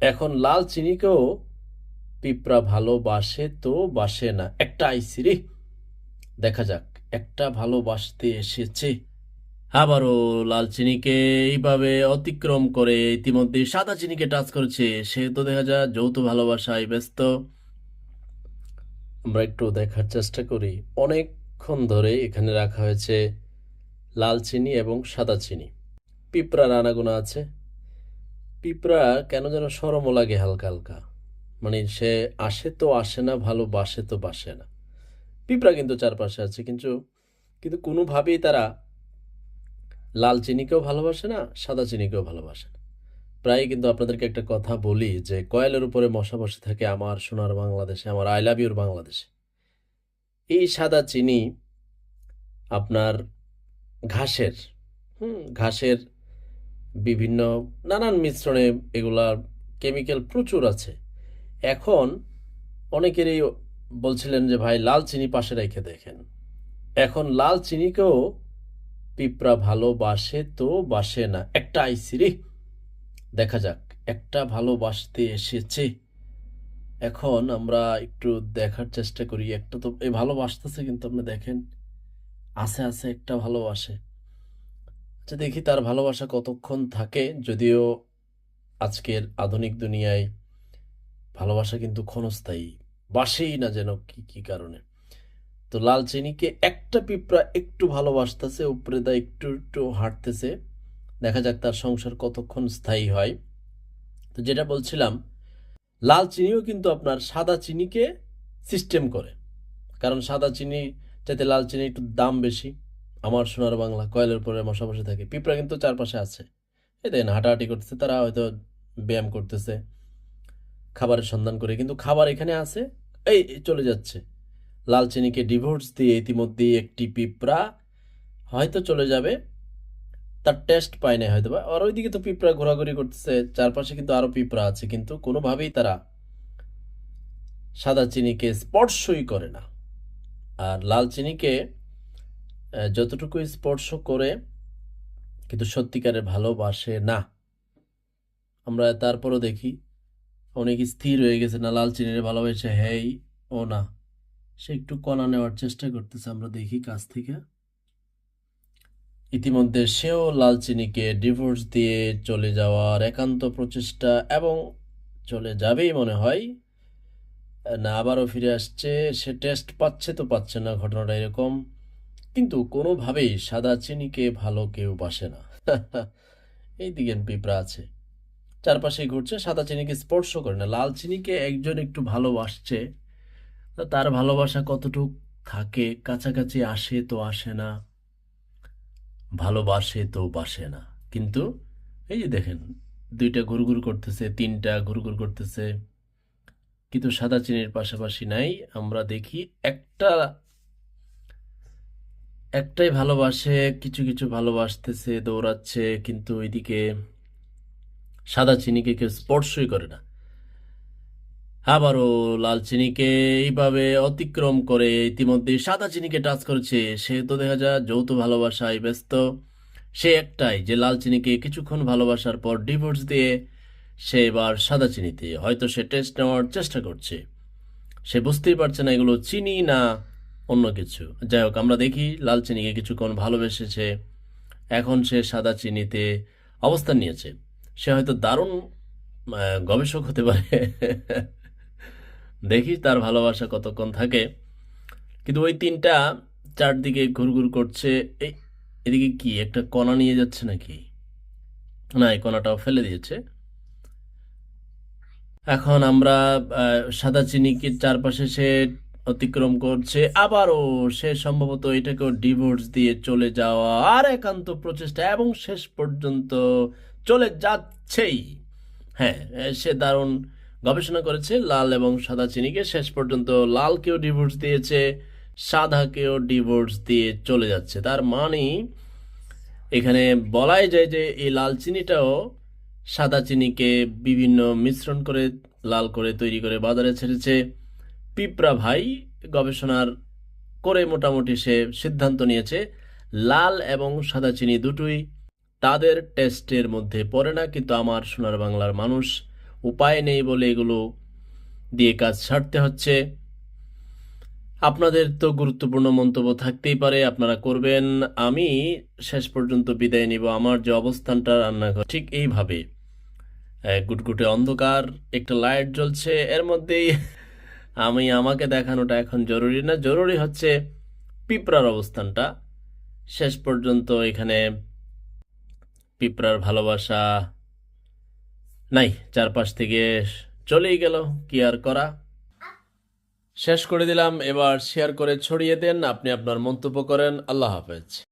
এখন লাল চিনিকেও পিঁপড়া ভালোবাসে তো বাসে না। একটা আইসি রে। দেখা যাক, একটা ভালোবাসতে এসেছে। আবারও লাল চিনিকে এইভাবে অতিক্রম করে ইতিমধ্যে সাদা চিনিকে টাচ করেছে। সে তো দেখা যায় যৌথ ভালোবাসায় ব্যস্ত। আমরা একটু দেখার চেষ্টা করি। অনেকক্ষণ ধরে এখানে রাখা হয়েছে লাল চিনি এবং সাদা চিনি। পিঁপড়ার আনাগোনা আছে। পিঁপড়া কেন যেন সরমও লাগে হালকা হালকা? মানে সে আসে তো আসে না, ভালো বাসে তো বাসে না। পিঁপড়া কিন্তু চারপাশে আছে, কিন্তু কিন্তু কোনোভাবেই তারা লাল চিনিকেও ভালোবাসে না, সাদা চিনিকেও ভালোবাসে না। প্রায় কিন্তু আপনাদেরকে একটা কথা বলি যে, কয়েলের উপরে মশা বসে থাকে আমার সোনার বাংলাদেশে, আমার আই লাভ ইউর বাংলাদেশে। এই সাদা চিনি আপনার ঘাসের, হুম, ঘাসের বিভিন্ন নানান মিশ্রণে এগুলার কেমিক্যাল প্রচুর আছে। এখন অনেকেরই বলছিলেন যে, ভাই, লাল চিনি পাশে রেখে দেখেন। এখন লাল চিনিকেও পিঁপড়া ভালোবাসে তো বাসে না, একটা আইসিরি দেখা যাক, একটা ভালোবাসতে এসেছে। এখন আমরা একটু দেখার চেষ্টা করি, একটা তো এই ভালোবাসতেছে কিন্তু আপনি দেখেন, আছে আছে একটা ভালোবাসে আচ্ছা দেখি তার ভালোবাসা কতক্ষণ থাকে, যদিও আজকের আধুনিক দুনিয়ায় ভালোবাসা কিন্তু ক্ষণস্থায়ী, বাসেই না যেন কি কি কারণে। তো লাল চিনিকে একটা পিঁপড়া একটু ভালোবাসতেছে, উপরে দা একটু একটু হাঁটতেছে, দেখা যাক তার সংসার কতক্ষণ স্থায়ী হয়। তো যেটা বলছিলাম, লাল চিনিও কিন্তু আপনার সাদা চিনিকে সিস্টেম করে, কারণ সাদা চিনি চাইতে লাল চিনি একটু দাম বেশি। আমার সোনার বাংলা কয়েলের পরে মশা বসে থাকে। পিঁপড়া কিন্তু চারপাশে আছে। এই দেখেন, হাঁটাহাঁটি করতেছে, তারা হয়তো ব্যায়াম করতেছে, খাবারের সন্ধান করে, কিন্তু খাবার এখানে আছে, এই চলে যাচ্ছে। লাল চিনিকে ডিভোর্স দিয়ে ইতিমধ্যেই একটি পিঁপড়া হয়তো চলে যাবে, তার টেস্ট পায় না হয়তো বা আর ওইদিকে তো পিঁপড়া ঘোরাঘুরি করতেছে, চারপাশে কিন্তু আরও পিঁপড়া আছে, কিন্তু কোনোভাবেই তারা সাদা চিনিকে স্পর্শই করে না। আর লাল চিনিকে যতটুকু স্পর্শ করে, কিন্তু সত্যিকারের ভালোবাসে না। আমরা তারপরও দেখি, অনেক স্থির হয়ে গেছে না, লাল চিনির ভালোবাসে, হেই, ও না। সে একটু কণা নেওয়ার চেষ্টা করতেছে, আমরা দেখি কাছ থেকে। ইতিমধ্যে সেও লাল চিনিকে ডিভোর্স দিয়ে চলে যাওয়ার একান্ত প্রচেষ্টা এবং চলে যাবেই মনে হয়। না, আবারও ফিরে আসছে, সে টেস্ট পাচ্ছে তো পাচ্ছে না, ঘটনাটা এরকম। কিন্তু কোনোভাবেই সাদা চিনিকে ভালো কেউ বাসে না। এই দিকে পিঁপড়া আছে। চারপাশে ঘুরছে, সাদা চিনিকে স্পর্শ করে না। লাল চিনিকে একজন একটু ভালোবাসছে। তার ভালোবাসা কতটুক থাকে, কাছাকাছি আসে তো আসে না, ভালোবাসে তো বাসে না। কিন্তু এই যে দেখেন, দুইটা ঘুরঘুর করতেছে, তিনটা ঘুরঘুর করতেছে, কিন্তু সাদা চিনির পাশাপাশি নাই। আমরা দেখি একটা একটাই ভালোবাসে, কিছু কিছু ভালোবাসতেছে, দৌড়াচ্ছে, কিন্তু ওইদিকে সাদা চিনিকে কেউ স্পর্শই করে না। আবারও লাল চিনিকে এইভাবে অতিক্রম করে ইতিমধ্যে সাদা চিনিকে টাচ করেছে। সে তো দেখা যায় যৌথ ভালোবাসায় ব্যস্ত। সে একটাই যে লাল চিনিকে কিছুক্ষণ ভালোবাসার পর ডিভোর্স দিয়ে সে এবার সাদা চিনিতে। হয়তো সে টেস্ট নেওয়ার চেষ্টা করছে। সে বুঝতেই পারছে না এগুলো চিনি না অন্য কিছু। যাই হোক, আমরা দেখি লাল চিনিকে কিছুক্ষণ ভালোবেসেছে। এখন সে সাদা চিনিতে অবস্থান নিয়েছে। সে হয়তো দারুণ গবেষক হতে পারে। দেখি তার ভালোবাসা কতক্ষণ থাকে। কিন্তু ওই তিনটা চারদিকে ঘুরঘুর করছে। এই, এদিকে কি, একটা কণা নিয়ে যাচ্ছে নাকি? না, এই কণাটাও ফেলে দিয়েছে। এখন আমরা সাদা চিনিকে চারপাশে সে অতিক্রম করছে। আবারও সে সম্ভবত এটাকেও ডিভোর্স দিয়ে চলে যাওয়া আর একান্ত প্রচেষ্টা এবং শেষ পর্যন্ত চলে যাচ্ছেই। হ্যাঁ সে দারুণ গবেষণা করেছে। লাল এবং সাদা চিনিকে শেষ পর্যন্ত লালকেও ডিভোর্স দিয়েছে, সাদাকেও ডিভোর্স দিয়ে চলে যাচ্ছে। তার মানে এখানে বলাই যায় যে এই লাল চিনিটাও সাদা চিনিকে বিভিন্ন মিশ্রণ করে, লাল করে তৈরি করে বাজারে ছেড়েছে। পিঁপড়া ভাই গবেষণার করে মোটামুটি সে সিদ্ধান্ত নিয়েছে, লাল এবং সাদা চিনি দুটোই তাদের টেস্টের মধ্যে পড়ে না, কিন্তু আমার সোনার বাংলার মানুষ উপায় নেই বলে এগুলো দিয়ে কাজ ছাড়তে হচ্ছে। আপনাদের তো গুরুত্বপূর্ণ মন্তব্য থাকতেই পারে, আপনারা করবেন, আমি শেষ পর্যন্ত বিদায় নিব, আমার যে অবস্থানটা রান্নাঘর, ঠিক এইভাবে। গুটগুটে অন্ধকার, একটা লাইট জ্বলছে, এর মধ্যেই আমি আমাকে দেখানোটা এখন জরুরি না। জরুরি হচ্ছে পিঁপড়ার অবস্থানটা। শেষ পর্যন্ত এখানে পিঁপড়ার ভালোবাসা নাই। চারপাশ থেকে চলেই গেল। কি আর করা? শেষ করে দিলাম। এবার শেয়ার করে ছড়িয়ে দেন। আপনি আপনার মন্তব্য করেন। আল্লাহ হাফেজ।